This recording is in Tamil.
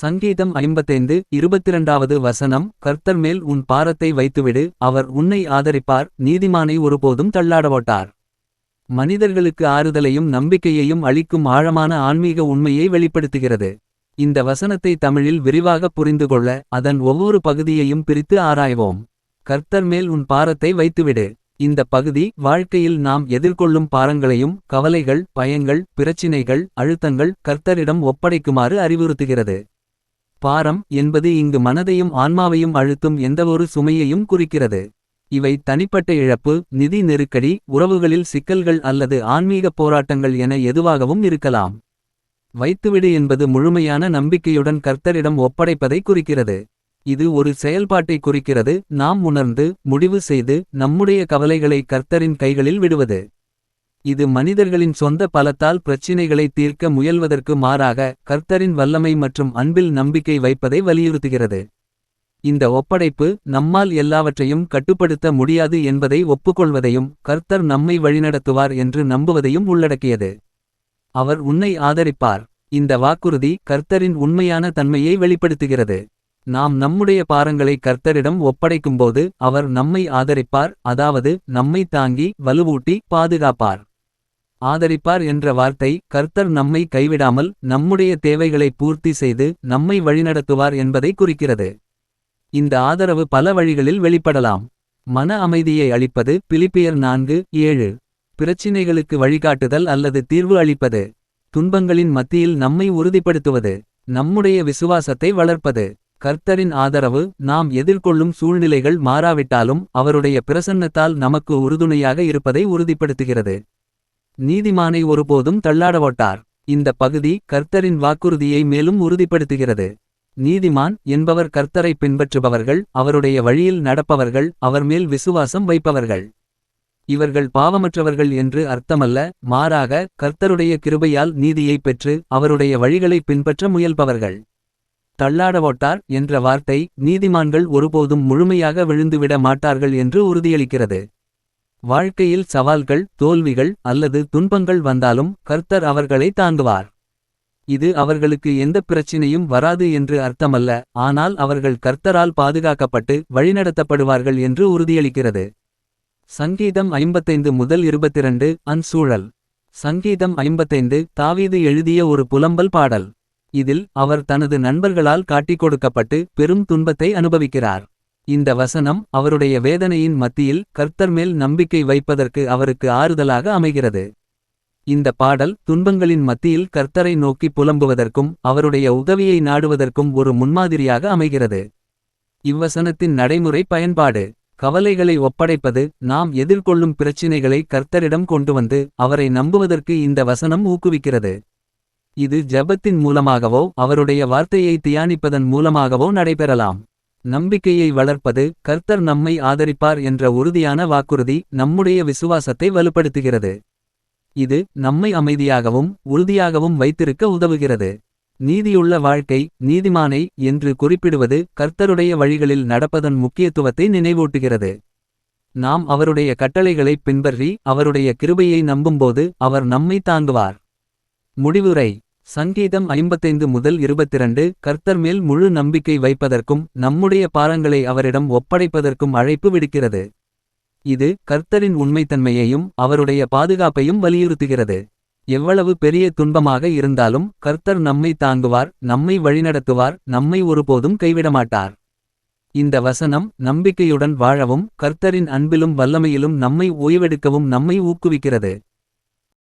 சங்கீதம் ஐம்பத்தைந்து இருபத்திரண்டாவது வசனம் கர்த்தர் மேல் உன் பாரத்தை வைத்துவிடு அவர் உன்னை ஆதரிப்பார் நீதிமானை ஒருபோதும் தள்ளாடவோட்டார். மனிதர்களுக்கு ஆறுதலையும் நம்பிக்கையையும் அளிக்கும் ஆழமான ஆன்மீக உண்மையை வெளிப்படுத்துகிறது. இந்த வசனத்தை தமிழில் விரிவாக புரிந்துகொள்ள அதன் ஒவ்வொரு பகுதியையும் பிரித்து ஆராய்வோம். கர்த்தர் மேல் உன் பாரத்தை வைத்துவிடு. இந்த பகுதி வாழ்க்கையில் நாம் எதிர்கொள்ளும் பாரங்களையும் கவலைகள் பயங்கள் பிரச்சினைகள் அழுத்தங்கள் கர்த்தரிடம் ஒப்படைக்குமாறு அறிவுறுத்துகிறது. பாரம் என்பது இங்கு மனதையும் ஆன்மாவையும் அழுத்தும் எந்தவொரு சுமையையும் குறிக்கிறது. இவை தனிப்பட்ட இழப்பு நிதி நெருக்கடி உறவுகளில் சிக்கல்கள் அல்லது ஆன்மீக போராட்டங்கள் என எதுவாகவும் இருக்கலாம். வைத்துவிடு என்பது முழுமையான நம்பிக்கையுடன் கர்த்தரிடம் ஒப்படைப்பதை குறிக்கிறது. இது ஒரு செயல்பாட்டை குறிக்கிறது. நாம் உணர்ந்து முடிவு செய்து நம்முடைய கவலைகளை கர்த்தரின் கைகளில் விடுவது. இது மனிதர்களின் சொந்த பலத்தால் பிரச்சினைகளை தீர்க்க முயல்வதற்கு மாறாக கர்த்தரின் வல்லமை மற்றும் அன்பில் நம்பிக்கை வைப்பதை வலியுறுத்துகிறது. இந்த ஒப்படைப்பு நம்மால் எல்லாவற்றையும் கட்டுப்படுத்த முடியாது என்பதை ஒப்புக்கொள்வதையும் கர்த்தர் நம்மை வழிநடத்துவார் என்று நம்புவதையும் உள்ளடக்கியது. அவர் உன்னை ஆதரிப்பார். இந்த வாக்குறுதி கர்த்தரின் உண்மையான தன்மையை வெளிப்படுத்துகிறது. நாம் நம்முடைய பாரங்களை கர்த்தரிடம் ஒப்படைக்கும்போது அவர் நம்மை ஆதரிப்பார் அதாவது நம்மை தாங்கி வலுவூட்டி பாதுகாப்பார். ஆதரிப்பார் என்ற வார்த்தை கர்த்தர் நம்மை கைவிடாமல் நம்முடைய தேவைகளை பூர்த்தி செய்து நம்மை வழிநடத்துவார் என்பதை குறிக்கிறது. இந்த ஆதரவு பல வழிகளில் வெளிப்படலாம். மன அமைதியை அளிப்பது பிலிப்பியர் நான்கு ஏழு. பிரச்சினைகளுக்கு வழிகாட்டுதல் அல்லது தீர்வு அளிப்பது. துன்பங்களின் மத்தியில் நம்மை உறுதிப்படுத்துவது. நம்முடைய விசுவாசத்தை வளர்ப்பது. கர்த்தரின் ஆதரவு நாம் எதிர்கொள்ளும் சூழ்நிலைகள் மாறாவிட்டாலும் அவருடைய பிரசன்னத்தால் நமக்கு உறுதுணையாக இருப்பதை உறுதிப்படுத்துகிறது. நீதிமானை ஒருபோதும் தள்ளாடவோட்டார். இந்த பகுதி கர்த்தரின் வாக்குறுதியை மேலும் உறுதிப்படுத்துகிறது. நீதிமான் என்பவர் கர்த்தரை பின்பற்றுபவர்கள் அவருடைய வழியில் நடப்பவர்கள் அவர் மேல் விசுவாசம் வைப்பவர்கள். இவர்கள் பாவமற்றவர்கள் என்று அர்த்தமல்ல மாறாக கர்த்தருடைய கிருபையால் நீதியைப் பெற்று அவருடைய வழிகளை பின்பற்ற முயல்பவர்கள். தள்ளாடவோட்டார் என்ற வார்த்தை நீதிமான்கள் ஒருபோதும் முழுமையாக விழுந்துவிட மாட்டார்கள் என்று உறுதியளிக்கிறது. வாழ்க்கையில் சவால்கள் தோல்விகள் அல்லது துன்பங்கள் வந்தாலும் கர்த்தர் அவர்களை தாங்குவார். இது அவர்களுக்கு எந்த பிரச்சினையும் வராது என்று அர்த்தமல்ல ஆனால் அவர்கள் கர்த்தரால் பாதுகாக்கப்பட்டு வழிநடத்தப்படுவார்கள் என்று உறுதியளிக்கிறது. சங்கீதம் ஐம்பத்தைந்து முதல் இருபத்திரண்டு அன்சூழல் சங்கீதம் ஐம்பத்தைந்து தாவீது எழுதிய ஒரு புலம்பல் பாடல். இதில் அவர் தனது நண்பர்களால் காட்டிக் கொடுக்கப்பட்டு பெரும் துன்பத்தை அனுபவிக்கிறார். இந்த வசனம் அவருடைய வேதனையின் மத்தியில் கர்த்தர் மேல் நம்பிக்கை வைப்பதற்கு அவருக்கு ஆறுதலாக அமைகிறது. இந்த பாடல் துன்பங்களின் மத்தியில் கர்த்தரை நோக்கி புலம்புவதற்கும் அவருடைய உதவியை நாடுவதற்கும் ஒரு முன்மாதிரியாக அமைகிறது. இவ்வசனத்தின் நடைமுறை பயன்பாடு கவலைகளை ஒப்படைப்பது நாம் எதிர்கொள்ளும் பிரச்சினைகளை கர்த்தரிடம் கொண்டு வந்து அவரை நம்புவதற்கு இந்த வசனம் ஊக்குவிக்கிறது. இது ஜெபத்தின் மூலமாகவோ அவருடைய வார்த்தையை தியானிப்பதன் மூலமாகவோ நடைபெறலாம். நம்பிக்கையை வளர்ப்பது கர்த்தர் நம்மை ஆதரிப்பார் என்ற உறுதியான வாக்குறுதி நம்முடைய விசுவாசத்தை வலுப்படுத்துகிறது. இது நம்மை அமைதியாகவும் உறுதியாகவும் வைத்திருக்க உதவுகிறது. நீதியுள்ள வாழ்க்கை நீதிமானை என்று குறிப்பிடுவது கர்த்தருடைய வழிகளில் நடப்பதன் முக்கியத்துவத்தை நினைவூட்டுகிறது. நாம் அவருடைய கட்டளைகளை பின்பற்றி அவருடைய கிருபையை நம்பும்போது அவர் நம்மை தாங்குவார். முடிவுரை. சங்கீதம் ஐம்பத்தைந்து முதல் இருபத்திரண்டு கர்த்தர் மேல் முழு நம்பிக்கை வைப்பதற்கும் நம்முடைய பாரங்களை அவரிடம் ஒப்படைப்பதற்கும் அழைப்பு விடுக்கிறது. இது கர்த்தரின் உண்மைத்தன்மையையும் அவருடைய பாதுகாப்பையும் வலியுறுத்துகிறது. எவ்வளவு பெரிய துன்பமாக இருந்தாலும் கர்த்தர் நம்மை தாங்குவார் நம்மை வழிநடத்துவார் நம்மை ஒருபோதும் கைவிடமாட்டார். இந்த வசனம் நம்பிக்கையுடன் வாழவும் கர்த்தரின் அன்பிலும் வல்லமையிலும் நம்மை ஓய்வெடுக்கவும் நம்மை ஊக்குவிக்கிறது.